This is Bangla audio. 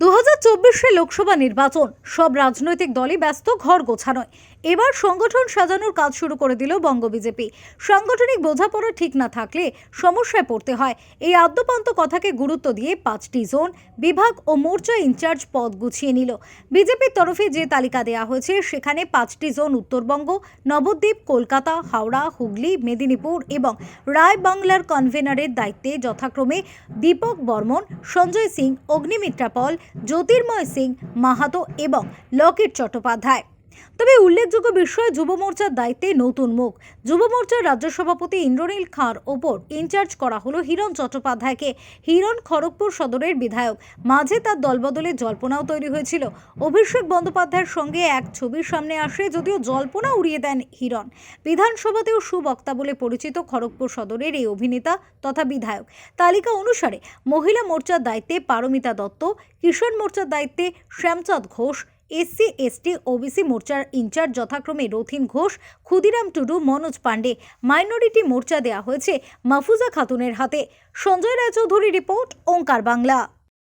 দু চব্বিশে লোকসভা নির্বাচন। সব রাজনৈতিক দলই ব্যস্ত, ঘর গোছানোয়। এবার সংগঠন সাজানোর কাজ শুরু করে দিল বঙ্গ বিজেপি। সাংগঠনিক বোঝাপড়া ঠিক না থাকলে সমস্যায় পড়তে হয়। এই আদ্যপান্ত কথাকে গুরুত্ব দিয়ে পাঁচটি জোন, বিভাগ ও মোর্চা ইনচার্জ পদ গুছিয়ে নিল। বিজেপির তরফে যে তালিকা দেওয়া হয়েছে, সেখানে পাঁচটি জোন উত্তরবঙ্গ, নবদ্বীপ, কলকাতা, হাওড়া, হুগলি, মেদিনীপুর এবং রায় বাংলার কনভেনারের দায়িত্বে যথাক্রমে দীপক বর্মন, সঞ্জয় সিং, অগ্নিমিত্রা পল জ্যোতির্ময় সিং মাহাতো এবং লকেট চট্টোপাধ্যায়। তবে উল্লেখযোগ্য বিষয় যুব মোর্চার দায়িত্বে নতুন মুখ। যুব মোর্চার রাজ্য সভাপতি ইন্দ্রনীল খাঁর ওপর ইনচার্জ করা হলো হিরণ চট্টোপাধ্যায়কে। হিরণ খড়গপুর সদরের বিধায়ক। মাঝে তার দলবদলে জল্পনাও তৈরি হয়েছিল। অভিষেক বন্দ্যোপাধ্যায়ের সঙ্গে এক ছবির সামনে আসে, যদিও জল্পনা উড়িয়ে দেন হিরণ। বিধানসভাতেও সুবক্তা বলে পরিচিত খড়গপুর সদরের এই অভিনেতা তথা বিধায়ক। তালিকা অনুসারে মহিলা মোর্চার দায়িত্বে পারমিতা দত্ত, কিষাণ মোর্চার দায়িত্বে Shyamchand Ghosh SC, ST, OBC মোর্চার ইনচার্জ যথাক্রমে রথিন ঘোষ, ক্ষুদিরাম টুডু, মনোজ পাণ্ডে। মাইনরিটি মোর্চা দেয়া হয়েছে মাহফুজা খাতুনের হাতে। সঞ্জয় রায়চৌধুরী রিপোর্ট, ওঙ্কার বাংলা।